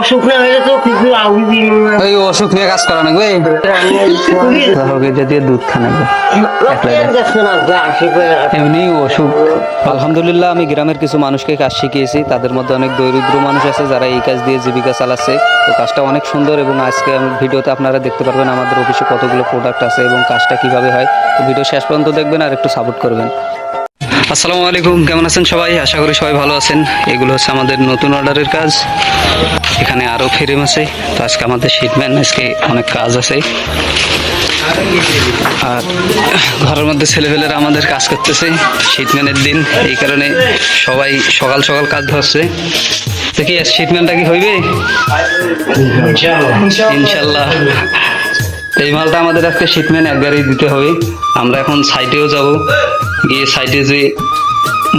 অসুখ না হলে তো কিছু আউরি দিন ওই অসুখ নিয়ে কাজ করা দুধ এমনি অসুখ। আলহামদুলিল্লাহ আমি গ্রামের কিছু মানুষকে কাজ শিখিয়েছি। তাদের মধ্যে অনেক দরিদ্র মানুষ আছে যারা এই কাজ দিয়ে জীবিকা চালাচ্ছে। তো কাজটা অনেক সুন্দর এবং আজকে আমি ভিডিওতে আপনারা দেখতে পারবেন আমাদের অফিসে কতগুলো প্রোডাক্ট আছে এবং কাজটা কীভাবে হয়। তো ভিডিও শেষ পর্যন্ত দেখবেন আর একটু সাপোর্ট করবেন। আসসালামু আলাইকুম কেমন আছেন সবাই? আশা করি সবাই ভালো আছেন। এগুলো হচ্ছে আমাদের নতুন অর্ডারের কাজ। এখানে আরও ফ্রেম আছে। তো আজকে আমাদের শিটম্যান আজকে অনেক কাজ আছে। আর ঘরের মধ্যে ছেলেপেলেরা আমাদের কাজ করতেছে শীতম্যানের দিন। এই কারণে সবাই সকাল সকাল কাজ ধরছে। কি শীতম্যানটা কি হইবে? ইনশাল্লাহ এই মালটা আমাদের আজকে শীতম্যান এক গাড়ি দিতে হবে। আমরা এখন সাইটেও যাব। গিয়ে সাইডে যে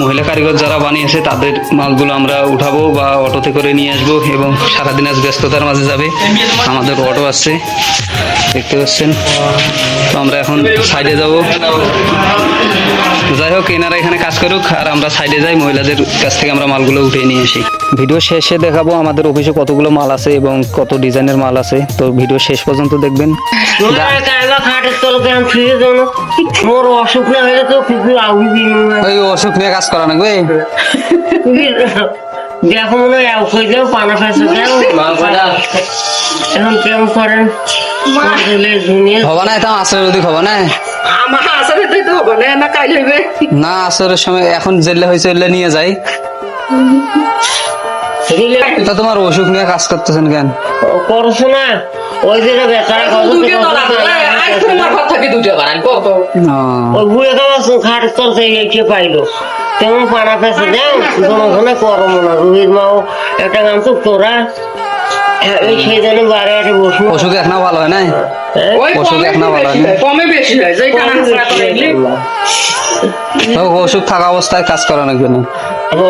মহিলা কারিগর যারা বানিয়েছে, তাদের মালগুলো আমরা উঠাবো বা অটোতে করে নিয়ে আসব এবং সারাদিন আজ ব্যস্ততার মাঝে যাবে। আমাদের অটো আসছে। দেখতে পাচ্ছেন। তো আমরা এখন সাইডে যাব। যাই হোক, এনারা এখানে কাজ করুক আর আমরা সাইডে যাই, মহিলাদের কাছ থেকে আমরা মালগুলো উঠিয়ে নিয়ে আসি। ভিডিও শেষে দেখাবো আমাদের অফিসে কতগুলো মাল আছে এবং কত ডিজাইনের মাল আছে। তো ভিডিও শেষ পর্যন্ত দেখবেন। অসুখ ওই নিয়ে কাজ করা নাকি দেখো মনে হয় এক হয়ে যাও পানা ফেসে যাও এখন কেমন করেন? জুনিয়র না এটা হবা না আমার আসলে তো তো না না কাল হইবে। না আসরের সময় এখন জেলে হয়েছে নিয়ে যাই। তা তোমার অসুখ নিয়ে কাজ করতেছেন কেন? করছ না। ওই যে বেচারা পাইলো। তেমন পানা রুহির মাও একটা গান তো তোরা। এই সেই জন্য বারে আটে বসবো অসুখ এখন ভালো হয় না হ্যাঁ? বেশি হয়, কমে বেশি হয় কারণে অসুখ থাকা অবস্থায় কাজ করা নাকি না ও,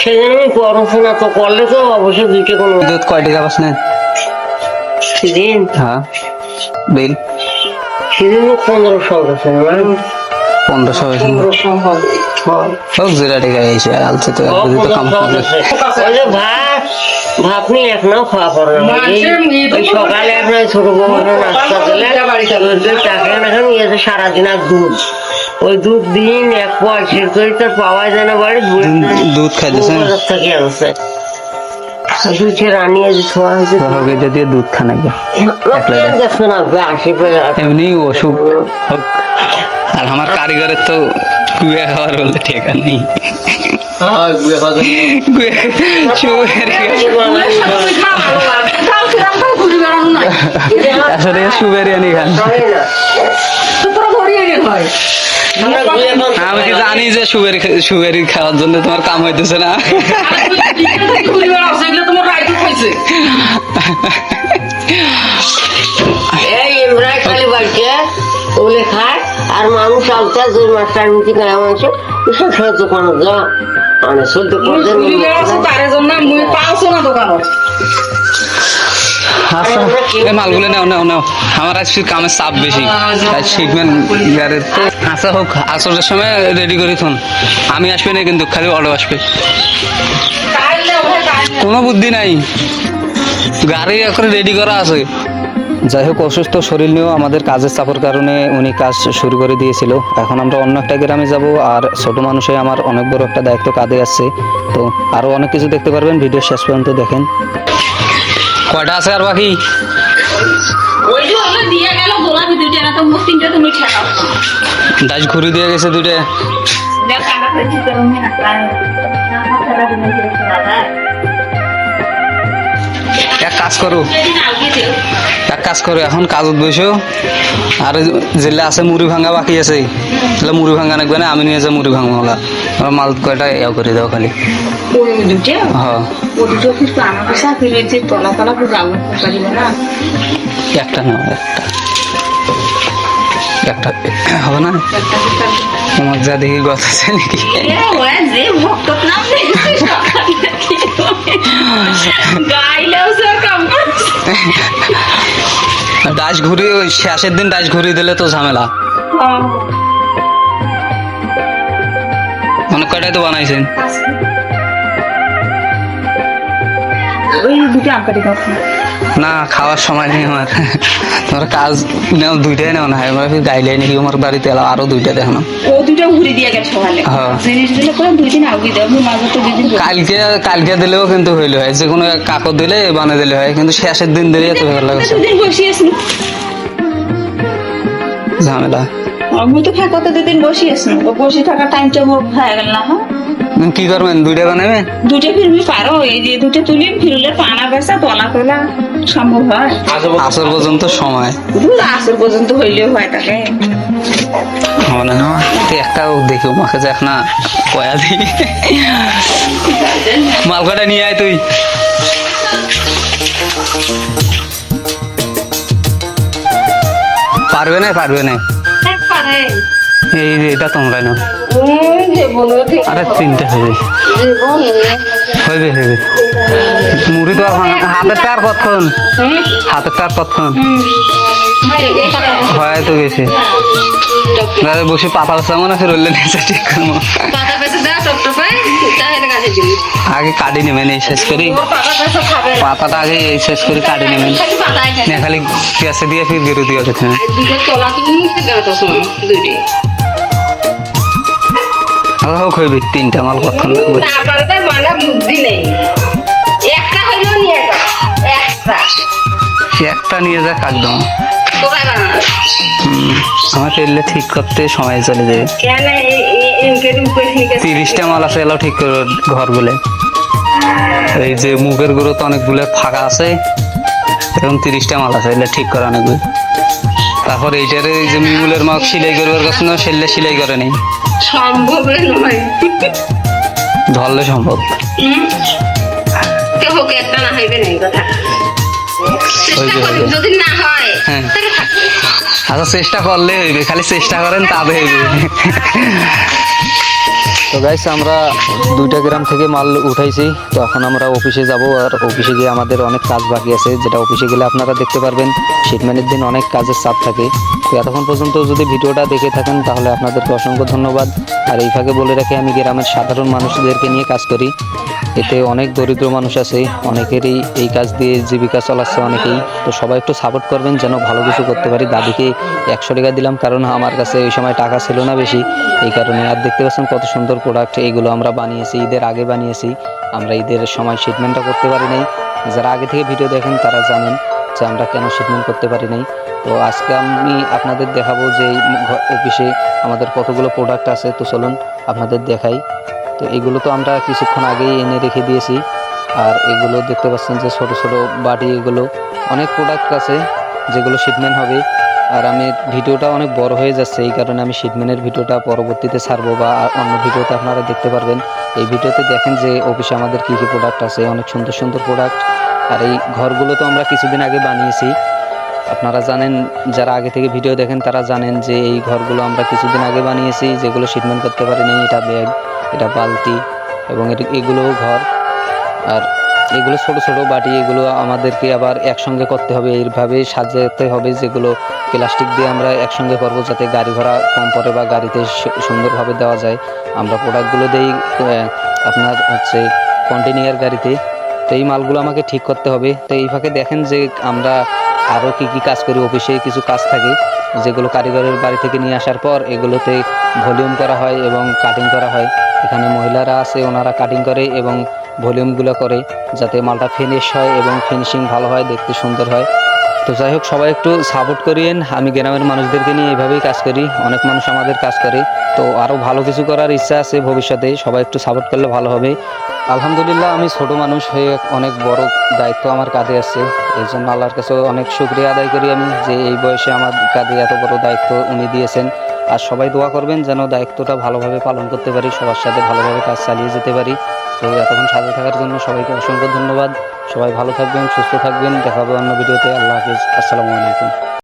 সেই জন্য আমি পড়াশোনা তো করলে তো অবশ্যই দুইটা কোনো বিদ্যুৎ কয় টাকা পাস না? সেদিন? হ্যাঁ। বিল? সেদিন পনেরোশো গেছে পনেরোশো হয়েছে জিরা টাকা এসে আলছে তো একদিন তো কাম করবে ভাত ভাত নিয়ে এক খাওয়া পড়ে না। ওই যে- ওই সকালে এক ছোট বড় নাস্তা দিলে টাকা এখন ইয়েতে সারাদিন আর দুধ। ওই দুধ দিন এক পয়সের করে তো পাওয়া যায় না বাড়ি দুধ খাইতেছে। বাজার থেকে আনছে দুধে রানিয়ে যে হয়েছে। হোক এটা দিয়ে দুধ খা নাকি দেখছ না আশি পেয়ে এমনি অসুখ আর আমার কারিগরের তো কুয়া খাওয়ার বলতে ঠিকা নেই। আসলে সুগার খান। তোরা হয়। আমি কি জানি যে সুগার সুগারি খাওয়ার জন্য তোমার কাম হইতেছে না। এই খালি বাড়িতে ওলে খায় আর মানুষ আলতা যে মাস্টার মিটি করে মানুষ এসব সব দোকানে যা। মানে চলতে করতে তার জন্য মুই পাওছো না আচ্ছা এই মালগুলো নাও নাও নাও। আমার আজকে কামের চাপ বেশি। তাই শিখবেন গাড়ির আচ্ছা হোক আসরের সময় রেডি করে থুন। আমি আসবে না কিন্তু খালি অটো আসবে। কোনো বুদ্ধি নাই। গাড়ি এখন রেডি করা আছে। যাই হোক অসুস্থ শরীর নিয়েও আমাদের কাজের চাপের কারণে উনি কাজ শুরু করে দিয়েছিল। এখন আমরা অন্য একটা গ্রামে যাব আর ছোট মানুষে আমার অনেক বড় একটা দায়িত্ব কাঁধে আসছে। তো আরও অনেক কিছু দেখতে পারবেন ভিডিও শেষ পর্যন্ত দেখেন। কয়টা আছে আর বাকি? দাস ঘুরি দিয়ে গেছে দুইটা। এক কাজ করো। এক কাজ করো এখন কাজত বসো আর যেগুলো আছে মুড়ি ভাঙা বাকি আছে। তাহলে মুড়ি ভাঙা নাকবে না আমি নিয়ে যাই মুড়ি ভাঙবো ওলা আমার মাল কয়টা ইয়া করে দাও খালি। হ্যাঁ। আমার পারিবে না একটা। একটা একটা হবে না তোমার যা দেখি গছ আছে নাকি? ভক্ত নাম দেখছে সকাল থেকে গাইলেও সে কাম করছে। ডাস ঘুরি ওই শেষের দিন দাস ঘুরি দিলে তো ঝামেলা। অনেক কয়টাই তো বানাইছেন? ওই দুটো আম কাটি না খাওয়ার সময় নেই আমার। তোমার কাজ নেও দুইটাই নেও না আমার গাইলে নাকি আমার বাড়িতে এলো আরও দুইটা দেখো ও দুটো ঘুরে দিয়ে গেছে হ্যাঁ। দুই দিন আগে দেবো মাঝে তো দুই দিন কালকে কালকে দিলেও কিন্তু হইলে হয়। যে কোনো কাকর দিলে বানিয়ে দিলে হয়। কিন্তু শেষের দিন দিলে এত ভালো লাগছে। ঝামেলা। আমি তো ফাঁকাতে দুদিন বসিয়েছিল বসে থাকার টাইমটা হয়ে গেল না হ্যাঁ? কি করবেন? দুইটা বানাবে? দুটো ফিরবি পারো এই যে দুটো তুলি ফিরলে পানা বেসা তলা তোলা সম্ভব হয়। আসর পর্যন্ত সময়। আসর পর্যন্ত হইলেও হয় তাকে। মনে হয়। তুই একটা দেখি মাকে যাক না কয়া দি। মালকাটা নিয়ে আয় তুই। পারবে না পারবে না। এই এটা তোমরা নাও আরে তিনটে হয়ে হইবে হইবে মুড়ি তো আর হাতের টার কতক্ষণ হাতের টার কতক্ষণ হয় তো গেছে। দাদা বসে পাতা সামনে আছে রইলে নিচে ঠিক করব। আগে কাটি নেবেন এই শেষ করি। না পাতাটা আগে এই শেষ করে কাটি নেবেন। খালি না খালি পেঁয়াজে দিয়ে ফির গেরু দিয়ে খেতে সময় দুটি তিনটা মাল কতক্ষণ লাগবে তারপরে তার মানে বুদ্ধি নেই। একটা হইলেও নিয়ে যাও। একটা। একটা নিয়ে যা একদম। আমার তেলে ঠিক করতে সময় চলে যাবে তিরিশটা মাল আছে এলাও ঠিক করে ঘর বলে। এই যে মুখের গুঁড়ো তো অনেকগুলো ফাঁকা আছে এরকম তিরিশটা মাল আছে এলে ঠিক করা অনেকগুলো তারপর এইটারে এই যে মিগুলের মাছ সেলাই করবার কাছে না সেললে সেলাই করে নেই। সম্ভব নয় ধরলে সম্ভব। হুম? হোক একটা না হইবে না কথা। চেষ্টা হইবে, করুন, হইবে। যদি না হয় আচ্ছা চেষ্টা করলে হইবে খালি চেষ্টা করেন তবে হইবে। তো গাইস আমরা দুইটা গ্রাম থেকে মাল উঠাইছি। তো এখন আমরা অফিসে যাব আর অফিসে গিয়ে আমাদের অনেক কাজ বাকি আছে। যেটা অফিসে গেলে আপনারা দেখতে পারবেন শিটম্যানের দিন অনেক কাজের চাপ থাকে। তো এতক্ষণ পর্যন্ত যদি ভিডিওটা দেখে থাকেন, তাহলে আপনাদেরকে অসংখ্য ধন্যবাদ। আর এই ফাঁকে বলে রাখি, আমি গ্রামের সাধারণ মানুষদেরকে নিয়ে কাজ করি। এতে অনেক দরিদ্র মানুষ আছে, অনেকেরই এই কাজ দিয়ে জীবিকা চালাচ্ছে অনেকেই। তো সবাই একটু সাপোর্ট করবেন, যেন ভালো কিছু করতে পারি। দাদিকে একশো টাকা দিলাম, কারণ আমার কাছে ওই সময় টাকা ছিল না বেশি। এই কারণে আর দেখতে পাচ্ছেন কত সুন্দর প্রোডাক্ট এইগুলো আমরা বানিয়েছি, ঈদের আগে বানিয়েছি। আমরা ঈদের সময় শিটমেন্টটা করতে পারি নাই। যারা আগে থেকে ভিডিও দেখেন, তারা জানেন যে আমরা কেন শিটমেন্ট করতে পারি নাই। তো আজকে আমি আপনাদের দেখাবো যে অফিসে আমাদের কতগুলো প্রোডাক্ট আছে। তো চলুন আপনাদের দেখাই। তো এগুলো তো আমরা কিছুক্ষণ আগেই এনে রেখে দিয়েছি। আর এগুলো দেখতে পাচ্ছেন যে ছোট ছোট বাটি এগুলো। অনেক প্রোডাক্ট আছে যেগুলো শিটমেন্ট হবে। আর আমি ভিডিওটা অনেক বড় হয়ে যাচ্ছে, এই কারণে আমি শিটমেন্টের ভিডিওটা পরবর্তীতে ছাড়বো বা অন্য ভিডিওতে আপনারা দেখতে পারবেন। এই ভিডিওতে দেখেন যে অফিসে আমাদের কী কী প্রোডাক্ট আছে, অনেক সুন্দর সুন্দর প্রোডাক্ট আর এই ঘরগুলো তো আমরা কিছুদিন আগে বানিয়েছি। আপনারা জানেন, যারা আগে থেকে ভিডিও দেখেন, তারা জানেন যে এই ঘরগুলো আমরা কিছুদিন আগে বানিয়েছি, যেগুলো শিটমেন্ট করতে পারিনি, এটা ব্যাগ এটা বালতি এবং এগুলোও ঘর। আর এগুলো ছোট ছোট বাটি, এগুলো আমাদেরকে আবার একসঙ্গে করতে হবে। এইভাবে সাজাতে হবে যেগুলো প্লাস্টিক দিয়ে আমরা একসঙ্গে করব, যাতে গাড়ি ঘোড়া কম পড়ে বা গাড়িতে সুন্দরভাবে দেওয়া যায়। আমরা প্রোডাক্টগুলো দেই আপনার হচ্ছে কন্টেনিয়ার গাড়িতে। তো এই মালগুলো আমাকে ঠিক করতে হবে। তো এই ফাঁকে দেখেন যে আমরা আরও কি কি কাজ করি? অফিসে কিছু কাজ থাকে, যেগুলো কারিগরের বাড়ি থেকে নিয়ে আসার পর এগুলোতে ভলিউম করা হয় এবং কাটিং করা হয়। এখানে মহিলারা আছে, ওনারা কাটিং করে এবং ভলিউমগুলো করে, যাতে মালটা ফিনিশ হয় এবং ফিনিশিং ভালো হয়, দেখতে সুন্দর হয়। তো যাই হোক, সবাই একটু সাপোর্ট করিয়েন। আমি গ্রামের মানুষদেরকে নিয়ে এভাবেই কাজ করি। অনেক মানুষ আমাদের কাজ করে। তো আরও ভালো কিছু করার ইচ্ছা আছে ভবিষ্যতে। সবাই একটু সাপোর্ট করলে ভালো হবে। আলহামদুলিল্লাহ, আমি ছোট মানুষ হয়ে অনেক বড় দায়িত্ব আমার কাঁধে আছে। এই জন্য আল্লাহর কাছে অনেক শুক্রিয়া আদায় করি আমি যে এই বয়সে আমার কাঁধে এত বড় দায়িত্ব উনি দিয়েছেন। আর সবাই দোয়া করবেন যেন দায়িত্বটা ভালোভাবে পালন করতে পারি, সবার সাথে ভালোভাবে কাজ চালিয়ে যেতে পারি। তো এতক্ষণ সাথে থাকার জন্য সবাইকে অসংখ্য ধন্যবাদ। সবাই ভালো থাকবেন, সুস্থ থাকবেন। দেখা হবে অন্য ভিডিওতে। আল্লাহ হাফিজ। আসসালামু আলাইকুম।